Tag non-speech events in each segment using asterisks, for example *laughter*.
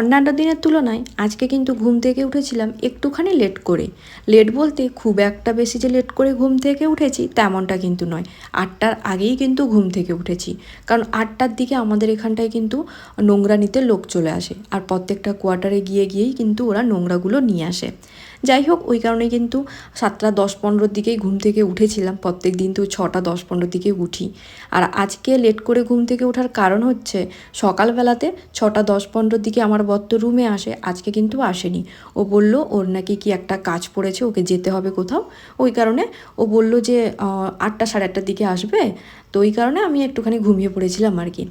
অন্যান্য দিনের তুলনায় আজকে কিন্তু ঘুম থেকে উঠেছিলাম একটুখানি লেট করে। লেট বলতে খুব একটা বেশি যে লেট করে ঘুম থেকে উঠেছি তেমনটা কিন্তু নয়। আটটার আগেই কিন্তু ঘুম থেকে উঠেছি। কারণ আটটার দিকে আমাদের এখানটায় কিন্তু নোংরা নিতে লোক চলে আসে। আর প্রত্যেকটা কোয়ার্টারে গিয়ে গিয়েই কিন্তু ওরা নোংরাগুলো নিয়ে আসে। যাই হোক, ওই কারণে কিন্তু সাতটা দশ পনেরোর দিকেই ঘুম থেকে উঠেছিলাম। প্রত্যেক দিন তো ছটা দশ পনেরোর দিকে উঠি। আর আজকে লেট করে ঘুম থেকে ওঠার কারণ হচ্ছে, সকালবেলাতে ছটা দশ পনেরোর দিকে আমার বত্ত রুমে আসে, আজকে কিন্তু আসেনি। ও বলল, ওর নাকি কি একটা কাজ পড়েছে, ওকে যেতে হবে কোথাও? ওই কারণে ও বলল যে আটটা সাড়ে আটটার দিকে আসবে তো ওই কারণে আমি একটুখানি ঘুমিয়ে পড়েছিলাম আর কি।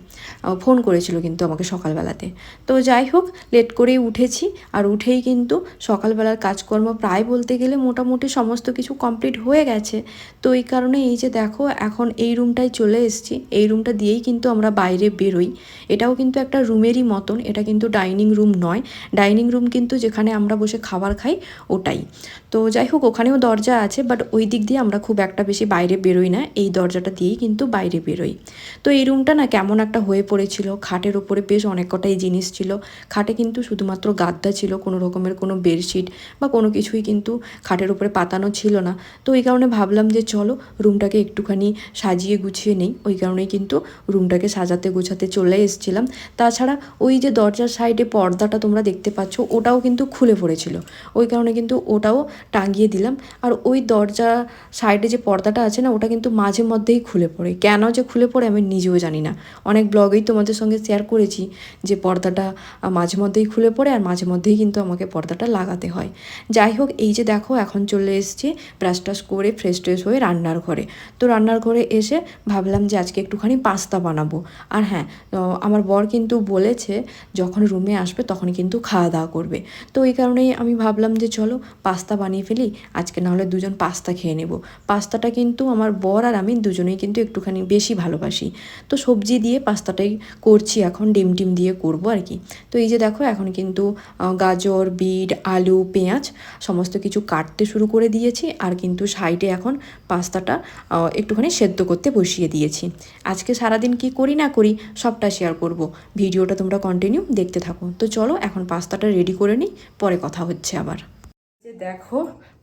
ফোন করেছিল কিন্তু আমাকে সকালবেলাতে। তো যাই হোক লেট করেই উঠেছি। আর উঠেই কিন্তু সকালবেলার কাজকর্ম প্রায় বলতে গেলে মোটামুটি সমস্ত কিছু কমপ্লিট হয়ে গেছে। তো এই কারণে এই যে দেখো, এখন এই রুমটায় চলে এসেছি। এই রুমটা দিয়েই কিন্তু আমরা বাইরে বেরোই। এটাও কিন্তু একটা রুমেরই মতন। এটা কিন্তু ডাইনিং রুম নয়। ডাইনিং রুম কিন্তু যেখানে আমরা বসে খাবার খাই, ওটাই। তো যাই হোক, ওখানেও দরজা আছে বাট ওই দিক দিয়ে আমরা খুব একটা বেশি বাইরে বেরোই না। এই দরজাটা দিয়েই কিন্তু বাইরে বেরোই। তো এই রুমটা না কেমন একটা হয়ে পড়েছিল। খাটের ওপরে বেশ অনেক কটাই জিনিস ছিল। খাটে কিন্তু শুধুমাত্র গাদ্দা ছিল, কোনো রকমের কোনো বেডশিট বা কোনো কিছুই কিন্তু খাটের উপরে পাতানো ছিল না। তো এই কারণে ভাবলাম যে চলো রুমটাকে একটুখানি সাজিয়ে গুছিয়ে নেই। ওই কারণেই কিন্তু রুমটাকে সাজাতে গোছাতে চলে এসেছিলাম। তাছাড়া ওই যে দরজার সাইডে পর্দাটা তোমরা দেখতে পাচ্ছ, ওটাও কিন্তু খুলে পড়েছিল। ওই কারণে কিন্তু ওটাও টাঙিয়ে দিলাম। আর ওই দরজা সাইডে যে পর্দাটা আছে না, ওটা কিন্তু মাঝে মধ্যেই খুলে পড়ে। কেন যে খুলে পড়ে আমি নিজেও জানি না। অনেক ব্লগেই তোমাদের সঙ্গে শেয়ার করেছি যে পর্দাটা মাঝে মধ্যেই খুলে পড়ে আর মাঝে মধ্যেই কিন্তু আমাকে পর্দাটা লাগাতে হয়। যাই হোক, এই যে দেখো, এখন চলে এসেছি ব্রাশ টাশ করে ফ্রেশ ট্রেশ হয়ে রান্নার ঘরে। তো রান্নার ঘরে এসে ভাবলাম যে আজকে একটুখানি পাস্তা বানাবো। আর হ্যাঁ আমার বর কিন্তু বলেছে যখন রুমে আসবে তখন কিন্তু খাওয়া দাওয়া করবে। তো এই কারণেই আমি ভাবলাম যে চলো, পাস্তা বানিয়ে ফেলি, আজকে নাহলে দুজন পাস্তা খেয়ে নেব। পাস্তাটা কিন্তু আমার বর আর আমি দুজনেই কিন্তু একটুখানি বেশি ভালোবাসি। তো সবজি দিয়ে পাস্তাটাই করছি, এখন ডিম টিম দিয়ে করব আর কি। তো এই যে দেখো, এখন কিন্তু গাজর, বিট, আলু, পেঁয়াজ সমস্ত কিছু কাটতে শুরু করে দিয়েছি আর কিন্তু সাইডে এখন পাস্তাটা একটুখানি সেদ্ধ করতে বসিয়ে দিয়েছি। আজকে সারাদিন কি করি না করি সবটা শেয়ার করব। ভিডিওটা তোমরা কন্টিনিউ দেখতে থাকো। তো চলো, এখন পাস্তাটা রেডি করে নিই, পরে কথা হচ্ছে আবার। দেখো,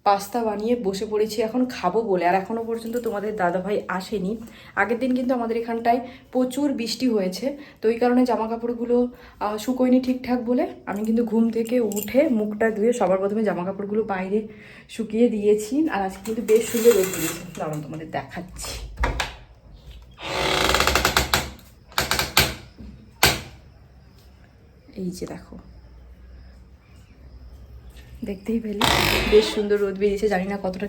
পাস্তা বানিয়ে বসে পড়েছি এখন খাব বলে। আর এখনও পর্যন্ত তোমাদের দাদাভাই আসেনি। আগের দিন কিন্তু আমাদের এখানটায় প্রচুর বৃষ্টি হয়েছে। তো ওই কারণে জামা কাপড়গুলো শুকোয়নি ঠিকঠাক বলে আমি কিন্তু ঘুম থেকে উঠে মুখটা ধুয়ে সবার প্রথমে জামা কাপড়গুলো বাইরে শুকিয়ে দিয়েছি। আর আজকে কিন্তু বেশ সুন্দর রোদ দিয়েছে দাঁড়ান তোমাদের দেখাচ্ছি। এই যে দেখো দেখতেই পেলি। বেশ সুন্দর রোদ বেরিয়েছে জানি না কতটা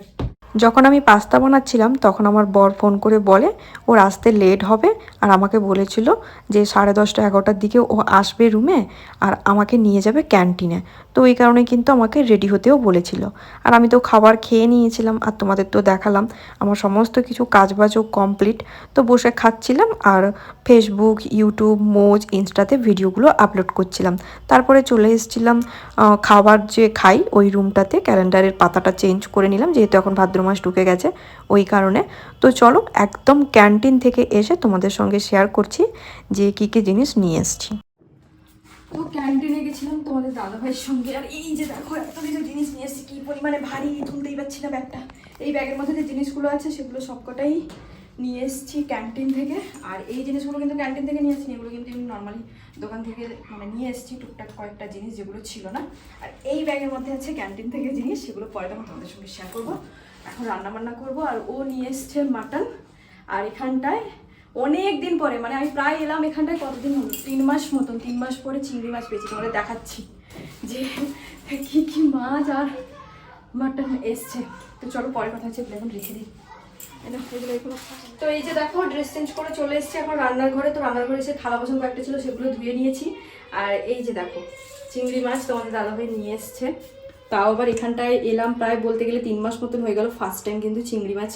যখন আমি পাস্তা বানাচ্ছিলাম, তখন আমার বর ফোন করে বলে, ওর আসতে লেট হবে। আর আমাকে বলেছিল যে, সাড়ে দশটা এগারোটার দিকে ও আসবে রুমে আর আমাকে নিয়ে যাবে ক্যান্টিনে তো এই কারণে কিন্তু আমাকে রেডি হতেও বলেছিল। আর আমি তো খাবার খেয়ে নিয়েছিলাম আর তোমাদের তো দেখালাম, আমার সমস্ত কিছু কাজবাজও কমপ্লিট তো বসে খাচ্ছিলাম আর ফেসবুক ইউটিউব মোজ ইনস্টাতে ভিডিওগুলো আপলোড করছিলাম। তারপরে চলে এসেছিলাম খাবার যে খাই, ওই রুমটাতে ক্যালেন্ডারের পাতাটা চেঞ্জ করে নিলাম, যেহেতু এখন ভাদ্র মাস ঢুকে গেছে ওই কারণে। তো চলো একদম ক্যান্টিন থেকে এসে তোমাদের সঙ্গে শেয়ার করছি যে কী কী জিনিস নিয়ে এসেছি। তো ক্যান্টিনে গেছিলাম তোমাদের দাদাভাইয়ের সঙ্গে। আর এই যে দেখো, এত কিছু জিনিস নিয়ে এসেছি। কী পরিমাণে ভারী তুলতেই পারছি না ব্যাগটা। এই ব্যাগের মধ্যে যে জিনিসগুলো আছে, সেগুলো সবকটাই নিয়ে এসেছি ক্যান্টিন থেকে। আর এই জিনিসগুলো কিন্তু ক্যান্টিন থেকে নিয়ে এসেছি এগুলো কিন্তু এমনি নর্মালি দোকান থেকে মানে নিয়ে এসেছি, টুকটাক কয়েকটা জিনিস যেগুলো ছিল না। আর এই ব্যাগের মধ্যে আছে ক্যান্টিন থেকে জিনিস, সেগুলো পরে তখন তোমাদের সঙ্গে শেয়ার করব। এখন রান্না বান্না করব আর ও নিয়ে এসছে মাটন। আর এখানটায় অনেক দিন পরে মানে আমি প্রায় এলাম এখানটায় কতদিন হলো? তিন মাস মতন, তিন মাস পরে চিংড়ি মাছ পেয়েছি। তোমাদের দেখাচ্ছি যে কী কী মাছ আর মাটন এসছে। তো চলো পরে কথা হচ্ছে এখন রেখে দিই। তো এই যে দেখো ড্রেস চেঞ্জ করে চলে এসেছি এখন রান্নার ঘরে তো রান্নার ঘরে থালা বাসন কয়েকটা ছিল, সেগুলো ধুয়ে নিয়েছি। আর এই যে দেখো, চিংড়ি মাছ তোমাদের দাদাভাই নিয়ে এসছে। তাও আবার এখানটায় এলাম প্রায় বলতে গেলে তিন মাস মতন হয়ে গেল ফার্স্ট টাইম কিন্তু চিংড়ি মাছ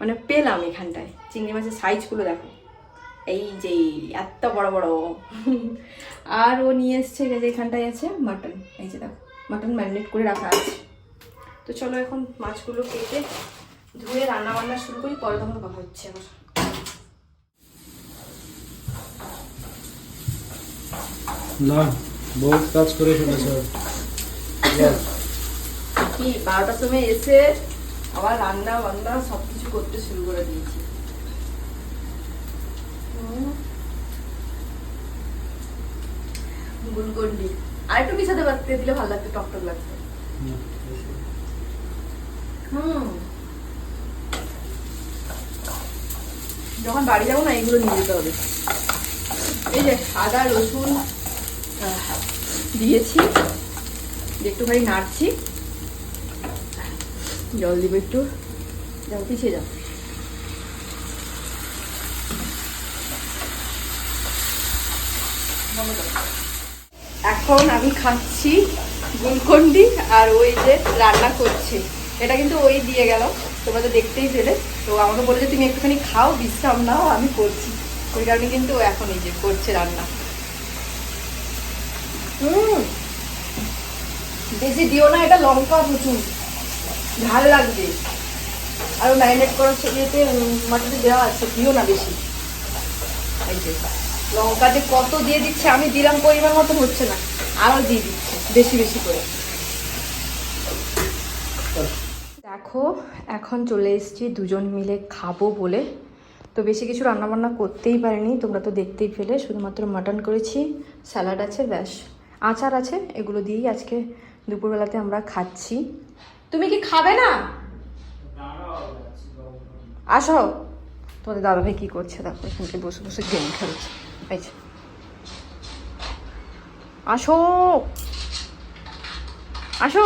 মানে পেলাম এখানটায়। চিংড়ি মাছের সাইজগুলো দেখো। এই যে এত বড় বড়। আর ও নিয়ে এসছে এই যে এখানটায় আছে মাটন এই যে দেখো মাটন ম্যারিনেট করে রাখা আছে। তো চলো এখন মাছগুলো কেটে ধুয়ে রান্না বান্না শুরু করি পরে তখন কথা হচ্ছে আবার না বহুত কাজ করে ফেলেছ। *laughs* কি? বারোটার সময় এসে আবার রান্না বান্না সবকিছু করতে শুরু করে দিয়েছি। গুলকন্ডি। আর একটু মিশাতে পারতে দিলে ভালো লাগতো টকটক লাগতো। হুম। যখন বাড়ি যাব না এগুলো নিয়ে যেতে হবে। এই যে আদা রসুন দিয়েছি। একটুখানি নাড়ছি। জল দিব একটু। যাও পিছিয়ে যাও। এখন আমি খাচ্ছি গুলকন্ডি আর ওই যে রান্না করছে। এটা কিন্তু ওই দিয়ে গেল। তোমরা তো দেখতেই পেলে। তো আমাকে বলে যে তুমি একটুখানি খাও, বিশ্রাম নাও, আমি করছি। ওই কারণে কিন্তু ও এখন এই যে করছে রান্না। হুম। বেশি দিও না, এটা লঙ্কা প্রচুর ঝাল লাগবে। আর ম্যারিনেট করার ইয়েতে মাটনে দেওয়া আছে, দিও না বেশি। এই যে, লঙ্কা যে কত দিয়ে দিচ্ছে, আমি দিলাম পরিমাণ মতো হচ্ছে না আরও দিয়ে দিচ্ছে, বেশি বেশি করে। দেখো, এখন চলে এসেছি, দুজন মিলে খাব বলে। তো বেশি কিছু রান্নাবান্না করতেই পারিনি, তোমরা তো দেখতেই পেলে, শুধুমাত্র মাটন করেছি স্যালাড আছে, ব্যাস। আচার আছে, এগুলো দিয়েই আজকে দুপুরবেলাতে আমরা খাচ্ছি। তুমি কি খাবে না? আসো। তোমাদের দাদাভাই কি করছে? দেখো, এখানে বসে বসে গেম খেলছে। আসো। আসো।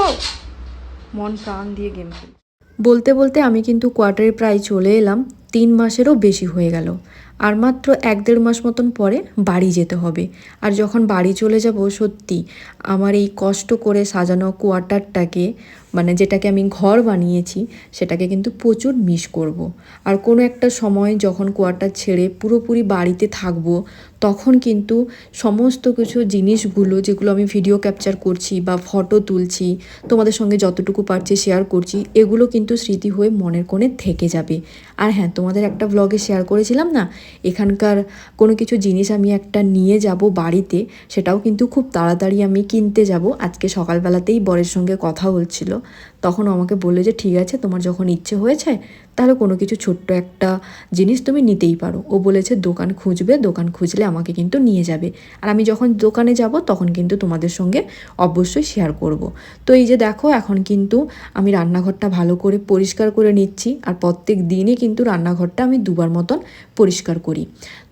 মন প্রাণ দিয়ে গেম খেলছে। বলতে বলতে আমি কিন্তু কোয়ার্টারে প্রায় চলে এলাম। তিন মাসেরও বেশি হয়ে গেল। আর মাত্র এক দেড় মাস মতন পরে বাড়ি যেতে হবে। আর যখন বাড়ি চলে যাব, সত্যি আমার এই কষ্ট করে সাজানো কোয়ার্টারটাকে মানে যেটাকে আমি ঘর বানিয়েছি, সেটাকে কিন্তু প্রচুর মিস করব। আর কোনো একটা সময় যখন কোয়ার্টার ছেড়ে পুরোপুরি বাড়িতে থাকব, তখন কিন্তু সমস্ত কিছু জিনিসগুলো যেগুলো আমি ভিডিও ক্যাপচার করছি বা ফটো তুলছি, তোমাদের সঙ্গে যতটুকু পারছি শেয়ার করছি, এগুলো কিন্তু স্মৃতি হয়ে মনের কোণে থেকে যাবে। আর হ্যাঁ তোমাদের একটা ব্লগে শেয়ার করেছিলাম না? এখানকার কোনো কিছু জিনিস আমি একটা নিয়ে যাব বাড়িতে, সেটাও কিন্তু খুব তাড়াতাড়ি আমি কিনতে যাব। আজকে সকালবেলাতেই বরের সঙ্গে কথা হচ্ছিল। তখন আমাকে বলল যে, ঠিক আছে, তোমার যখন ইচ্ছে হয়েছে, তাহলে কোনো কিছু ছোট্ট একটা জিনিস তুমি নিতেই পারো। ও বলেছে, দোকান খুঁজবে, দোকান খুঁজলে আমাকে কিন্তু নিয়ে যাবে। আর আমি যখন দোকানে যাব, তখন কিন্তু তোমাদের সঙ্গে অবশ্যই শেয়ার করব। তো এই যে দেখো, এখন কিন্তু আমি রান্নাঘরটা ভালো করে পরিষ্কার করে নিচ্ছি, আর প্রত্যেক দিনই কিন্তু রান্নাঘরটা আমি দুবার মতন পরিষ্কার করি।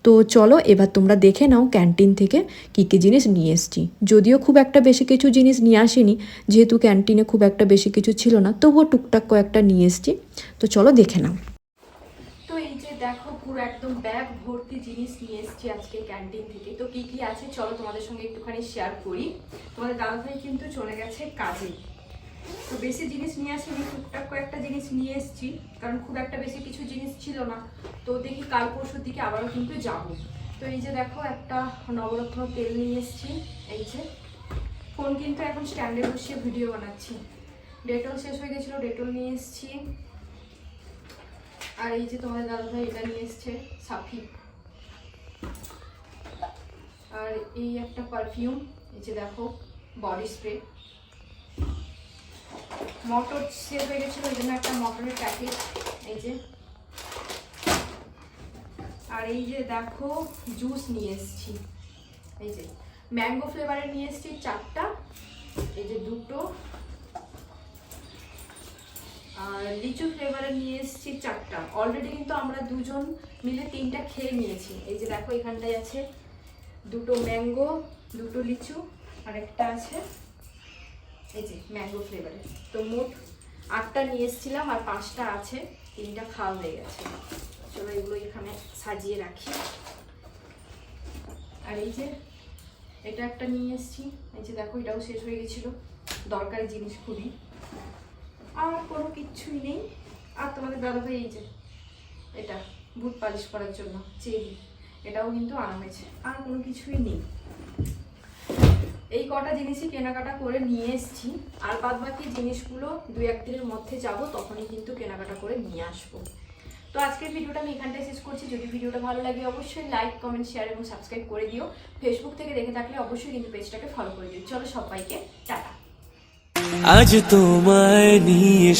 তো চলো এবার তোমরা দেখে নাও ক্যান্টিন থেকে কী কী জিনিস নিয়ে এসেছি। যদিও খুব একটা বেশি কিছু জিনিস নিয়ে আসিনি, যেহেতু ক্যান্টিনে খুব একটা বেশি কিছু ছিল না, তবুও টুকটাক কয়েকটা নিয়ে এসেছি। তো চলো দেখে নাও। তো এই যে দেখো পুরো একদম ব্যাগ ভর্তি জিনিস নিয়ে এসেছি আজকে ক্যান্টিন থেকে। তো কি কি আছে চলো তোমাদের সঙ্গে একটুখানি শেয়ার করি। তোমাদের দাদাভাই কিন্তু চলে গেছে কাজে। তো বেশি জিনিস নিয়ে আসিনি টুকটাক কয়েকটা জিনিস নিয়ে এসেছি, কারণ খুব একটা বেশি কিছু জিনিস ছিল না। তো দেখি কাল পরশুর দিকে আবারও কিন্তু যাব। তো এই যে দেখো, একটা নবরত্ন তেল নিয়ে এসেছি, এই যে। ফোন কিন্তু এখন স্ট্যান্ডে বসিয়ে ভিডিও বানাচ্ছি। ডেটল শেষ হয়ে গেছিল, ডেটল নিয়ে এসেছি। আর এই যে তোমাদের দাদাভাই এটা নিয়ে এসছে, সাফি। আর এই একটা পারফিউম এই যে দেখো বডি স্প্রে মটর শেষ হয়ে গেছিল, ওই জন্য একটা মটরের প্যাকেট এই যে। আর এই যে দেখো জুস নিয়ে এসেছি। এই যে ম্যাঙ্গো ফ্লেভারের নিয়ে এসেছি চারটা। এই যে দুটো। আর লিচু ফ্লেভারের নিয়ে এসেছি চারটা। অলরেডি কিন্তু আমরা দুজন মিলে তিনটা খেয়ে নিয়েছি। এই যে দেখো, এখানটায় আছে দুটো ম্যাঙ্গো দুটো লিচু, আর একটা আছে এই যে ম্যাঙ্গো ফ্লেভারের তো মোট আটটা নিয়ে এসেছিলাম আর পাঁচটা আছে, তিনটা খাওয়া হয়ে গেছে। চলো এগুলো এখানে সাজিয়ে রাখি। আর এই যে, এটা একটা নিয়ে এসেছি। এই যে দেখো, এটাও শেষ হয়ে গেছিল। দরকারি জিনিস খুবই। আর কোনো কিচ্ছুই নেই। আর তোমাদের দাদাভাই এই যে, এটা বুট পালিশ করার জন্য, চেরি, এটাও কিন্তু আনা হয়েছে আর কোনো কিছুই নেই। এই কটা জিনিসই কেনাকাটা করে নিয়ে এসেছি। আর বাদ বাকি জিনিসগুলো দু একদিনের মধ্যে যাব, তখনই কিন্তু কেনাকাটা করে নিয়ে আসব। তো আজকের ভিডিওটা আমি এখানটায় শেষ করছি। যদি ভিডিওটা ভালো লাগে অবশ্যই লাইক, কমেন্ট, শেয়ার এবং সাবস্ক্রাইব করে দিও। ফেসবুক থেকে দেখে থাকলে অবশ্যই কিন্তু পেজটাকে ফলো করে দিও। চলো সবাইকে, টাটা। আজ তোমায় নিয়ে